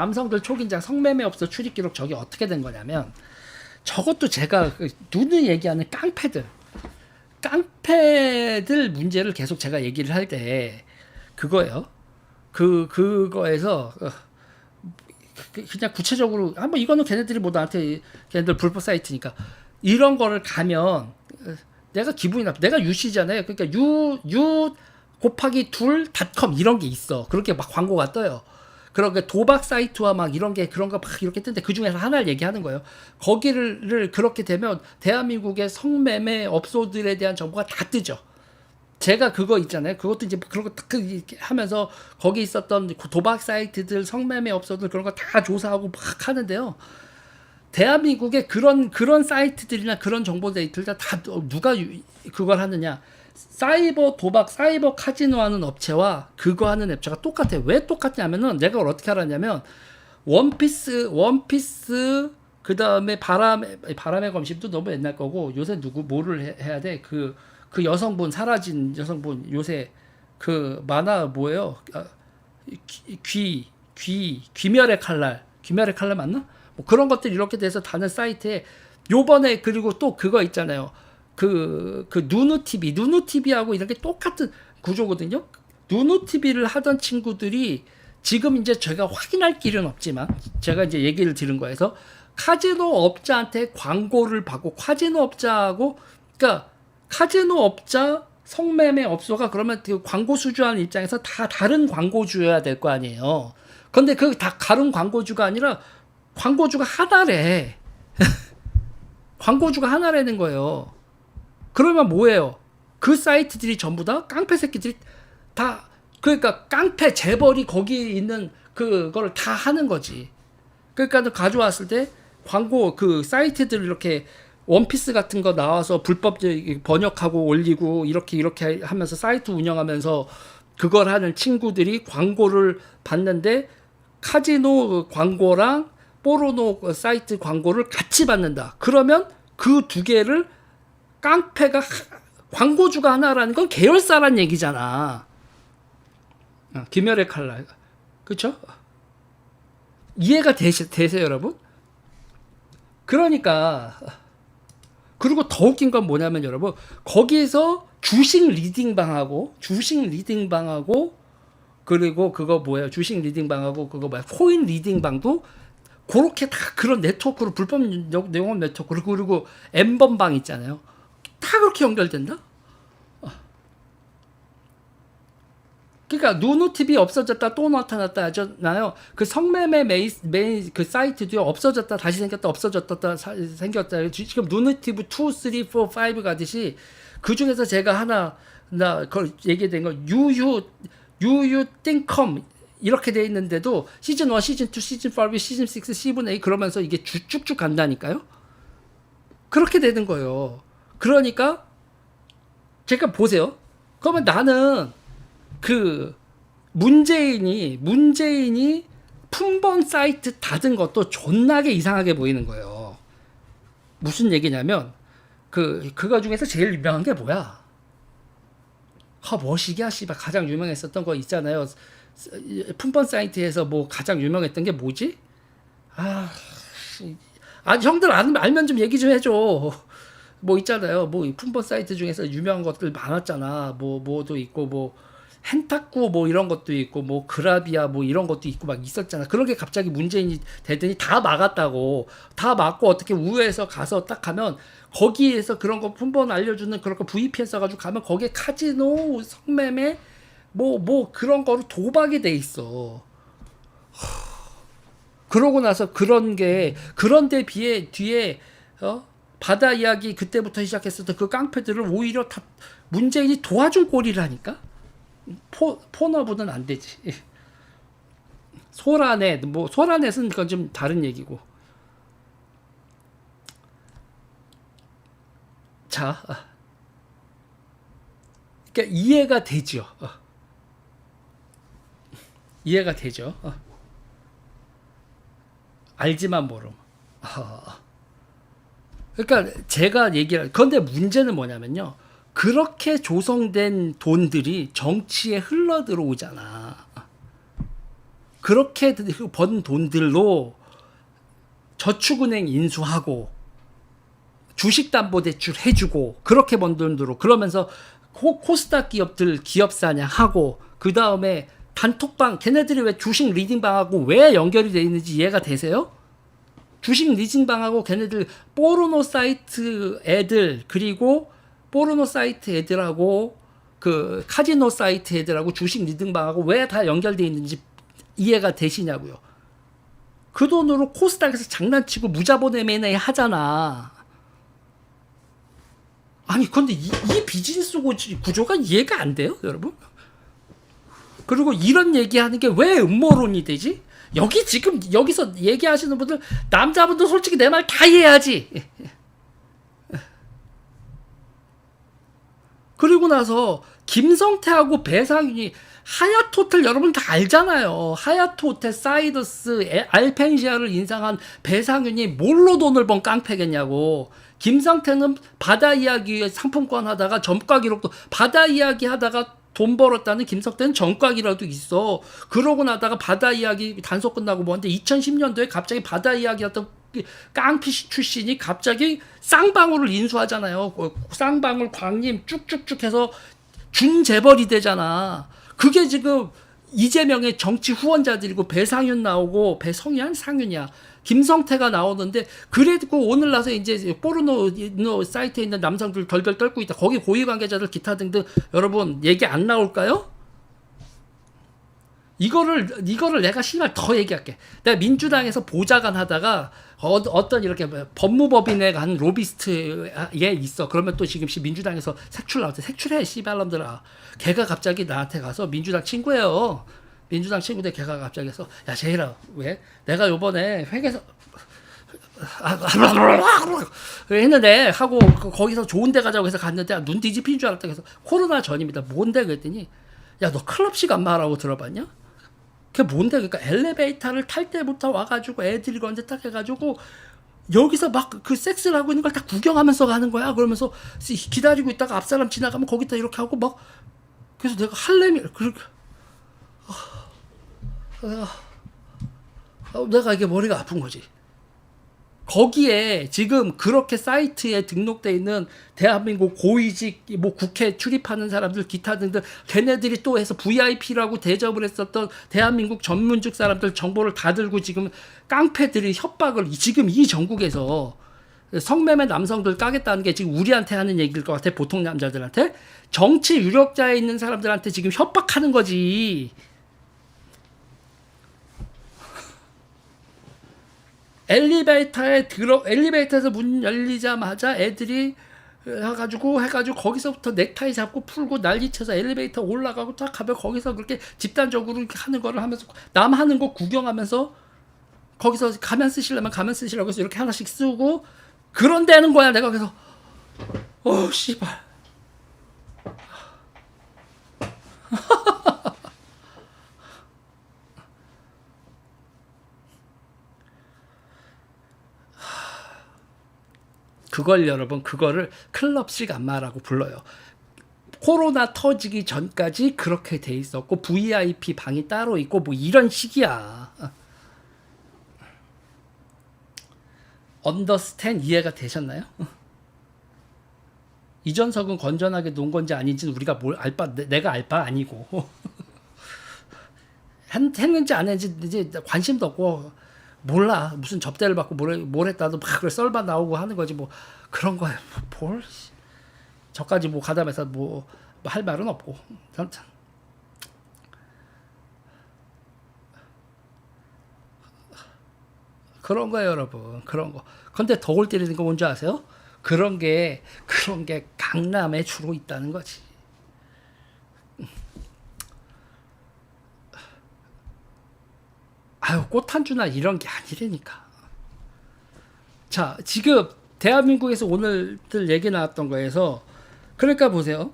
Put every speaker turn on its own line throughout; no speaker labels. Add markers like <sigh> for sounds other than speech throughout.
남성들 초긴장 성매매 업소 출입 기록 저게 어떻게 된 거냐면 저것도 제가 그 눈을 얘기하는 깡패들 깡패들 문제를 계속 제가 얘기를 할 때 그거예요. 그 그거에서 어, 그- 그냥 구체적으로 한번 이거는 걔네들이 뭐 나한테 걔네들 불법 사이트니까 이런 거를 가면 어, 내가 기분이 나빠. 내가 유씨잖아요. 그러니까 유 유 곱하기 둘 닷컴 이런 게 있어. 그렇게 막 광고가 떠요. 그렇게 도박 사이트와 막 이런 게 그런 거 막 이렇게 뜨는데 그 중에서 하나를 얘기하는 거예요. 거기를 그렇게 되면 대한민국의 성매매 업소들에 대한 정보가 다 뜨죠. 제가 그거 있잖아요. 그것도 이제 그런 거 딱 하면서 거기 있었던 그 도박 사이트들, 성매매 업소들 그런 거 다 조사하고 막 하는데요. 대한민국의 그런 그런 사이트들이나 그런 정보 데이터들 다 누가 유- 그걸 하느냐? 사이버 도박, 사이버 카지노 하는 업체와 그거 하는 업체가 똑같아요. 왜 똑같냐면은 내가 어떻게 알았냐면 원피스, 원피스 그 다음에 바람의 바람의 검심도 너무 옛날 거고 요새 누구 뭐를 해, 해야 돼? 그그 여성분 사라진 여성분 요새 그 만화 뭐예요? 아, 귀, 귀, 귀, 귀멸의 칼날, 귀멸의 칼날 맞나? 뭐 그런 것들 이렇게 돼서 다른 사이트에 요번에 그리고 또 그거 있잖아요. 그, 그 누누 TV, 누누 TV하고 이렇게 똑같은 구조거든요. 누누 TV를 하던 친구들이 지금 이제 제가 확인할 길은 없지만 제가 이제 얘기를 들은 거에서 카지노 업자한테 광고를 받고 카지노 업자하고 그러니까 카지노 업자 성매매 업소가 그러면 그 광고 수주하는 입장에서 다 다른 광고주여야 될 거 아니에요. 근데 그 다 다른 광고주가 아니라 광고주가 하나래. <laughs> 광고주가 하나라는 거예요. 그러면 뭐예요? 그 사이트들이 전부 다 깡패 새끼들이 다 그러니까 깡패 재벌이 거기 있는 그거를 다 하는 거지. 그러니까 가져왔을 때 광고 그 사이트들 이렇게 원피스 같은 거 나와서 불법 번역하고 올리고 이렇게 이렇게 하면서 사이트 운영하면서 그걸 하는 친구들이 광고를 받는데 카지노 광고랑 포르노 사이트 광고를 같이 받는다. 그러면 그 두 개를 깡패가 하- 광고주가 하나라는 건 계열사란 얘기잖아. 어, 김열의 칼날. 그쵸? 이해가 되시, 되세요, 여러분? 그러니까 그리고 더 웃긴 건 뭐냐면 여러분 거기에서 주식 리딩방하고 주식 리딩방하고 그리고 그거 뭐야 주식 리딩방하고 그거 뭐야 코인 리딩방도 그렇게 다 그런 네트워크로 불법 영- 영업 네트워크로 그리고 엠번방 있잖아요 다 그렇게 연결된다 그러니까 누누 TV 없어졌다 또 나타났다 하잖아요. 그 성매매 메이, 메인 그 사이트도 없어졌다 다시 생겼다 없어졌다 사- 생겼다. 지금 누누 TV 2, 3, 4, 5 가듯이 그 중에서 제가 하나 나 그걸 얘기된 거 유유 유유 띵컴 이렇게 돼 있는데도 시즌 1, 시즌 2, 시즌 5, 시즌 6, 시즌 8 그러면서 이게 쭉- 쭉쭉 간다니까요. 그렇게 되는 거예요. 그러니까 제가 보세요. 그러면 나는 그 문재인이 문재인이 품번 사이트 닫은 것도 존나게 이상하게 보이는 거예요. 무슨 얘기냐면 그 그거 중에서 제일 유명한 게 뭐야? 아 뭐시기야 씨발 가장 유명했었던 거 있잖아요. 품번 사이트에서 뭐 가장 유명했던 게 뭐지? 아, 씨. 아 형들 안, 알면 좀 얘기 좀 해줘. 뭐 있잖아요. 뭐이 품번 사이트 중에서 유명한 것들 많았잖아. 뭐 뭐도 있고 뭐 헨타쿠 뭐 이런 것도 있고 뭐 그라비아 뭐 이런 것도 있고 막 있었잖아. 그런 게 갑자기 문재인이 되더니 다 막았다고. 다 막고 어떻게 우회해서 가서 딱 하면 거기에서 그런 거 품번 알려주는 그런 거 VPN 써가지고 가면 거기에 카지노 성매매 뭐뭐 그런 거로 도박이 돼 있어. 그러고 나서 그런 게 그런 데 비해 뒤에 어 바다 이야기 그때부터 시작했었던 그 깡패들을 오히려 다 문재인이 도와준 꼴이라니까 포 포너보는 안 되지 <laughs> 소라넷 뭐 소라넷은 그건 좀 다른 얘기고 자 아. 그러니까 이해가 되죠 어. 이해가 되죠 어. 알지만 모름 어. 그러니까 제가 얘기할 그런데 문제는 뭐냐면요. 그렇게 조성된 돈들이 정치에 흘러 들어오잖아. 그렇게 번 돈들로 저축은행 인수하고 주식담보대출 해주고 그렇게 번 돈으로 그러면서 코, 코스닥 기업들 기업 사냥하고 그 다음에 단톡방 걔네들이 왜 주식 리딩방하고 왜 연결이 돼 있는지 이해가 되세요? 주식 리딩방하고 걔네들 포르노 사이트 애들 그리고 포르노 사이트 애들하고 그 카지노 사이트 애들하고 주식 리딩방하고 왜 다 연결돼 있는지 이해가 되시냐고요. 그 돈으로 코스닥에서 장난치고 무자본 M&A 하잖아. 아니 근데 이, 이 비즈니스 구조- 구조가 이해가 안 돼요, 여러분? 그리고 이런 얘기하는 게 왜 음모론이 되지? 여기 지금 여기서 얘기하시는 분들 남자분들 솔직히 내 말 다 이해하지. 그리고 나서 김성태하고 배상윤이 하얏트 호텔 여러분 다 알잖아요. 하얏트 호텔 사이더스 에- 알펜시아를 인상한 배상윤이 뭘로 돈을 번 깡패겠냐고. 김성태는 바다 이야기 상품권 하다가 점과 기록도 바다 이야기 하다가 돈 벌었다는 김성태는 전과기라도 있어. 그러고 나다가 바다 이야기 단속 끝나고 뭐한데 2010년도에 갑자기 바다 이야기였던 그 깡피 출신이 갑자기 쌍방울을 인수하잖아요. 어, 쌍방울 광림 쭉쭉쭉 해서 준재벌이 되잖아. 그게 지금 이재명의 정치 후원자들이고 배상윤 나오고 배성현 상윤이야. 김성태가 나오는데 그래도 오늘 나서 이제 포르노 노 사이트에 있는 남성들 덜덜 떨고 있다. 거기 고위 관계자들 기타 등등 여러분 얘기 안 나올까요? 이거를 이거를 내가 신발 더 얘기할게. 내가 민주당에서 보좌관 하다가 어, 어떤 이렇게 법무법인에 간 로비스트에 있어. 그러면 또 지금 씨 민주당에서 색출 나왔대. 색출해 씨발놈들아. 걔가 갑자기 나한테 가서 민주당 친구예요. 민주당 친구들 걔가 갑자기 해서 야 제이라 왜 내가 요번에 회계사 했는데 하고 그- 거기서 좋은 데 가자고 해서 갔는데 눈 뒤집힌 줄 알았다 그래서 코로나 전입니다 뭔데 그랬더니 야 너 클럽식 안마라고 들어봤냐 그게 뭔데 그러니까 엘리베이터를 탈 때부터 와가지고 애들이 건데 딱 해가지고 여기서 막 그 섹스를 하고 있는 걸 다 구경하면서 가는 거야 그러면서 기다리고 있다가 앞 사람 지나가면 거기다 이렇게 하고 막 그래서 내가 할렘이 그렇게 어, 내가 이게 머리가 아픈 거지. 거기에 지금 그렇게 사이트에 등록돼 있는 대한민국 고위직 뭐 국회 출입하는 사람들 기타 등등 걔네들이 또 해서 VIP라고 대접을 했었던 대한민국 전문직 사람들 정보를 다 들고 지금 깡패들이 협박을 이- 지금 이 전국에서 성매매 남성들 까겠다는 게 지금 우리한테 하는 얘기일 것 같아 보통 남자들한테 정치 유력자에 있는 사람들한테 지금 협박하는 거지. 엘리베이터에 들어 엘리베이터에서 문 열리자마자 애들이 해가지고 해가지고 거기서부터 넥타이 잡고 풀고 난리쳐서 엘리베이터 올라가고 딱 가면 거기서 그렇게 집단적으로 이렇게 하는 거를 하면서 남 하는 거 구경하면서 거기서 가면 쓰시려면 가면 쓰시라고 해서 이렇게 하나씩 쓰고 그런 데는 거야 내가 그래서. 어 씨발 그걸 여러분 그거를 클럽식 안마라고 불러요. 코로나 터지기 전까지 그렇게 돼 있었고 VIP 방이 따로 있고 뭐 이런 식이야. 언더스탠 이해가 되셨나요? 이전석은 건전하게 논 건지 아닌지는 우리가 뭘 알바 내가 알바 아니고 <laughs> 했- 했는지 안 했는지 관심도 없고 몰라. 무슨 접대를 받고 뭘, 뭘 했다도 막 그래 썰바 나오고 하는 거지. 뭐 그런 거야. <laughs> 뭐뭘 씨. 저까지 뭐 가담해서 뭐 할 말은 없고. 아무튼. 그런 거예요 여러분. 그런 거. 근데 더 골 때리는 거 뭔지 아세요? 그런 게 그런 게 강남에 주로 있다는 거지 아유 꽃 한 주나 이런 게 아니라니까. 자 지금 대한민국에서 오늘들 얘기 나왔던 거에서 그러니까 보세요.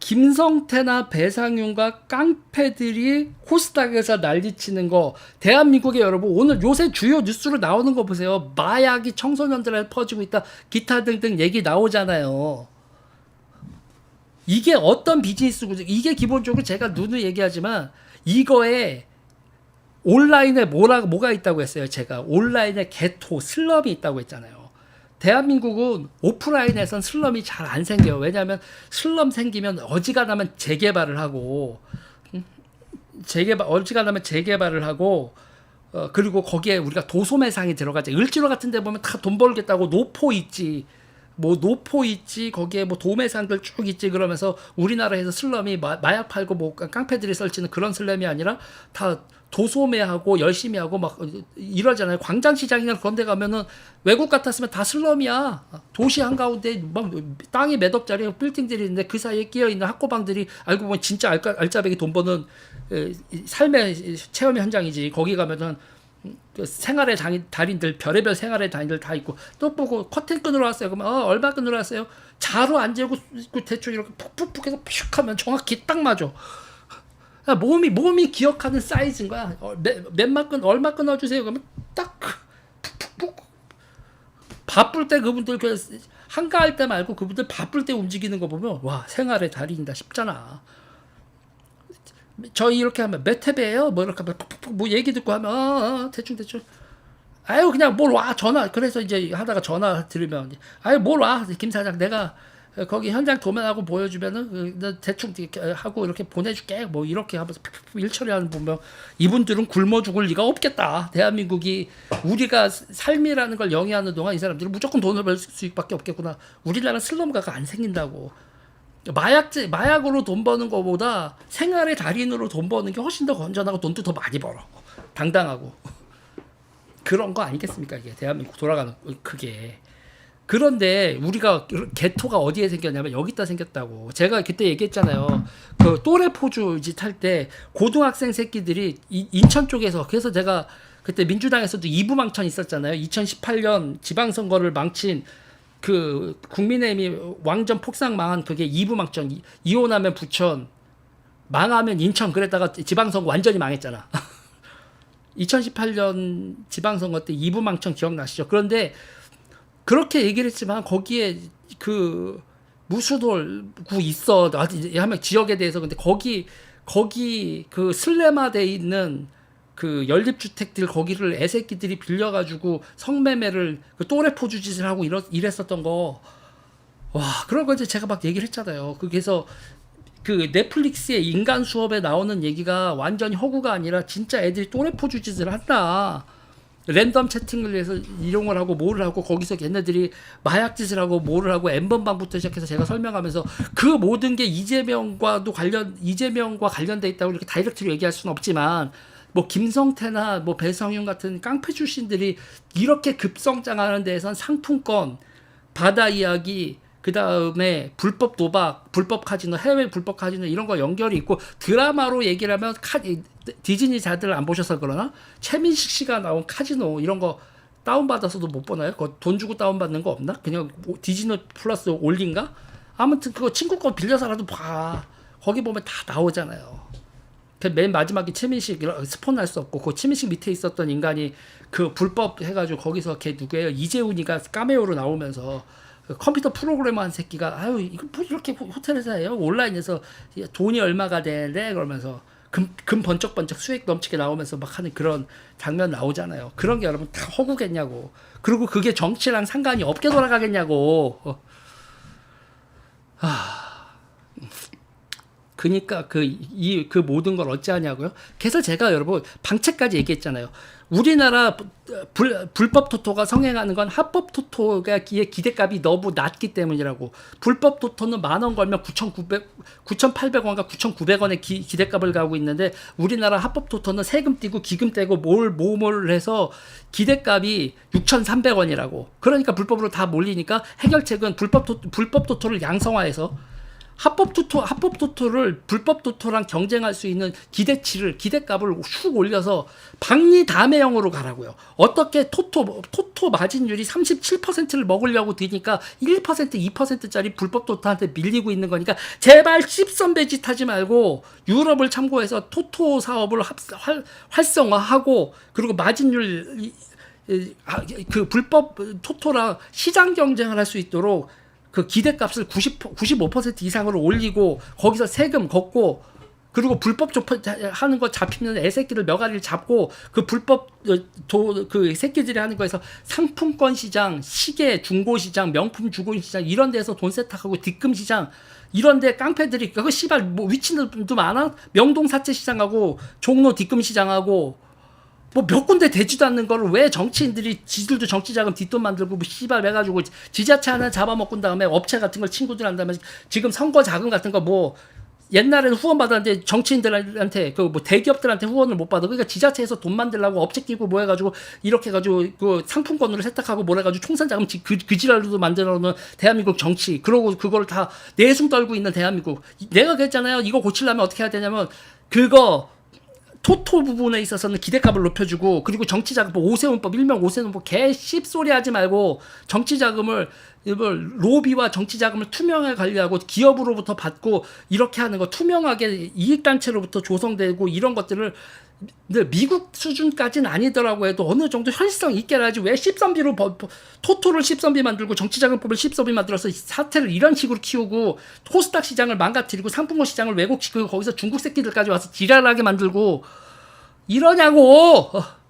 김성태나 배상윤과 깡패들이 코스닥에서 난리치는 거 대한민국에 여러분 오늘 요새 주요 뉴스로 나오는 거 보세요. 마약이 청소년들한테 퍼지고 있다. 기타 등등 얘기 나오잖아요. 이게 어떤 비즈니스 구조? 이게 기본적으로 제가 누누이 얘기하지만 이거에 온라인에 뭐라 뭐가 있다고 했어요. 제가 온라인에 개토 슬럼이 있다고 했잖아요. 대한민국은 오프라인에선 슬럼이 잘 안 생겨요. 왜냐하면 슬럼 생기면 어지간하면 재개발을 하고 음, 재개발 어지간하면 재개발을 하고 어, 그리고 거기에 우리가 도소매상이 들어가죠. 을지로 같은 데 보면 다 돈 벌겠다고 노포 있지. 뭐 노포 있지 거기에 뭐 도매상들 쭉 있지 그러면서 우리나라에서 슬럼이 마, 마약 팔고 뭐 깡패들이 설치는 그런 슬럼이 아니라 다 도소매하고 열심히 하고 막 이러잖아요. 광장시장이나 그런 데 가면은 외국 같았으면 다 슬럼이야. 도시 한가운데 막 땅이 몇 억짜리 빌딩들이 있는데 그 사이에 끼어 있는 학고방들이 알고 보면 진짜 알까, 알짜배기 돈 버는 삶의 체험 현장이지. 거기 가면은 그 생활의 장, 달인들 별의별 생활의 달인들 다 있고 또 보고 커튼 끊으러 왔어요. 그러면 어, 얼마 끊으러 왔어요? 자루 안 재고 그 대충 이렇게 푹푹푹 해서 푹 하면 정확히 딱 맞아. 야, 몸이 몸이 기억하는 사이즈인 거야. 어, 몇, 몇만 끈 얼마 끊어주세요. 그러면 딱 푹푹푹. 바쁠 때 그분들 그 한가할 때 말고 그분들 바쁠 때 움직이는 거 보면 와 생활의 달인이다 싶잖아. 저희 이렇게 하면 몇 회배예요? 뭐 이렇게 하면 푹푹푹 뭐 얘기 듣고 하면 어, 어, 대충 대충 아유 그냥 뭘 와 전화 그래서 이제 하다가 전화 들으면 아유 뭘 와 김 사장 내가 거기 현장 도면하고 보여주면은 그, 너 대충 하고 이렇게 보내줄게. 뭐 이렇게 하면서 푹푹푹 일 처리하는 거 보면 이분들은 굶어 죽을 리가 없겠다. 대한민국이 우리가 삶이라는 걸 영위하는 동안 이 사람들은 무조건 돈을 벌 수익밖에 없겠구나. 우리나라 슬럼가가 안 생긴다고. 마약제 마약으로 돈 버는 것보다 생활의 달인으로 돈 버는 게 훨씬 더 건전하고 돈도 더 많이 벌어. 당당하고. 그런 거 아니겠습니까 이게? 대한민국 돌아가는 그게 그런데 우리가 개토가 어디에 생겼냐면 여기다 생겼다고. 제가 그때 얘기했잖아요. 그 또래 포주 짓할 때 고등학생 새끼들이 이- 인천 쪽에서 그래서 제가 그때 민주당에서도 이부망천 있었잖아요. 2018년 지방선거를 망친 그 국민의힘이 왕전 폭삭 망한 그게 이부망천 이- 이혼하면 부천 망하면 인천 그랬다가 지방선거 완전히 망했잖아. <laughs> 2018년 지방선거 때 이부망천 기억나시죠? 그런데 그렇게 얘기를 했지만 거기에 그 무수돌구 있어 아직 하면 지역에 대해서 근데 거기 거기 그 슬레마돼 있는 그 연립주택들 거기를 애새끼들이 빌려가지고 성매매를 그 또래 포주짓을 하고 이러, 이랬었던 거 와 그런 거 이제 제가 막 얘기를 했잖아요. 그래서 그 넷플릭스의 인간 수업에 나오는 얘기가 완전히 허구가 아니라 진짜 애들이 또래 포주짓을 한다. 랜덤 채팅을 위해서 이용을 하고 뭐를 하고 거기서 걔네들이 마약 짓을 하고 뭐를 하고 엠번방부터 시작해서 제가 설명하면서 그 모든 게 이재명과도 관련 이재명과 관련돼 있다고 이렇게 다이렉트로 얘기할 수는 없지만 뭐 김성태나 뭐 배성윤 같은 깡패 출신들이 이렇게 급성장하는 데에선 상품권 바다 이야기 그 다음에 불법 도박, 불법 카지노, 해외 불법 카지노 이런 거 연결이 있고 드라마로 얘기를 하면 카, 디즈니 자들 안 보셔서 그러나 최민식 씨가 나온 카지노 이런 거 다운 받아서도 못 보나요? 그거 돈 주고 다운 받는 거 없나? 그냥 오- 디즈니 플러스 올린가? 아무튼 그거 친구 거 빌려서라도 봐. 거기 보면 다 나오잖아요. 그맨 마지막에 최민식 스폰 할 수 없고 그 최민식 밑에 있었던 인간이 그 불법 해가지고 거기서 걔 누구예요 이재훈이가 까메오로 나오면서 그 컴퓨터 프로그래머 한 새끼가 아유 이거 뭐 이렇게 호텔에서 해요? 온라인에서 돈이 얼마가 되는데? 그러면서 금, 금 번쩍번쩍 수익 넘치게 나오면서 막 하는 그런 장면 나오잖아요. 그런 게 여러분 다 허구겠냐고. 그리고 그게 정치랑 상관이 없게 돌아가겠냐고. 어. 그니까 그 이 그 모든 걸 어찌하냐고요? 그래서 제가 여러분 방책까지 얘기했잖아요. 우리나라 불, 불법 토토가 성행하는 건 합법 토토가 기의 기대값이 너무 낮기 때문이라고. 불법 토토는 만 원 걸면 9,900 9,800원과 9,900원의 기, 기대값을 가고 있는데 우리나라 합법 토토는 세금 떼고 기금 떼고 뭘 모뭘 해서 기대값이 6,300원이라고. 그러니까 불법으로 다 몰리니까 해결책은 불법 토, 불법 토토를 양성화해서 합법 토토 합법 토토를 불법 토토랑 경쟁할 수 있는 기대치를 기대값을 슉 올려서 박리 다매형으로 가라고요. 어떻게 토토 토토 마진율이 37%를 먹으려고 드니까 1% 2%짜리 불법 토토한테 밀리고 있는 거니까 제발 씹선배짓 하지 말고 유럽을 참고해서 토토 사업을 합, 활, 활성화하고 그리고 마진율 아, 그 불법 토토랑 시장 경쟁을 할 수 있도록 그 기대값을 90, 95% 이상으로 올리고 거기서 세금 걷고 그리고 불법 조파하는 거 잡히면 애새끼를 몇가리를 잡고 그 불법 어, 도그 새끼들이 하는 거에서 상품권 시장, 시계 중고 시장, 명품 중고 시장 이런 데서 돈 세탁하고 뒷금 시장 이런 데 깡패들이 그거 씨발 뭐 위치도 많아? 명동 사채 시장하고 종로 뒷금 시장하고 뭐 몇 군데 되지도 않는 거를 왜 정치인들이 지들도 정치 자금 뒷돈 만들고 뭐 씨발 해가지고 지자체 하나 잡아먹은 다음에 업체 같은 걸 친구들 한 다음에 지금 선거 자금 같은 거 뭐 옛날에는 후원 받았는데 정치인들한테 그 뭐 대기업들한테 후원을 못 받아. 그러니까 지자체에서 돈 만들라고 업체 끼고 뭐 해가지고 이렇게 해가지고 그 상품권으로 세탁하고 뭐 해가지고 총선 자금 지- 그, 그 지랄로도 만들어 놓은 대한민국 정치. 그러고 그걸 다 내숭 떨고 있는 대한민국. 내가 그랬잖아요. 이거 고치려면 어떻게 해야 되냐면 그거 토토 부분에 있어서는 기대값을 높여주고 그리고 정치 자금 뭐 오세훈법 일명 오세훈법 개 씹소리 하지 말고 정치 자금을 이걸 로비와 정치 자금을 투명하게 관리하고 기업으로부터 받고 이렇게 하는 거 투명하게 이익 단체로부터 조성되고 이런 것들을 미국 수준까지는 아니더라고 해도 어느 정도 현실성 있게 해야지 왜 10선비로 버- 버- 토토를 10선비 만들고 정치자금법을 10선비 만들어서 사태를 이런 식으로 키우고 코스닥 시장을 망가뜨리고 상품권 시장을 왜곡시키고 거기서 중국 새끼들까지 와서 지랄하게 만들고 이러냐고 어.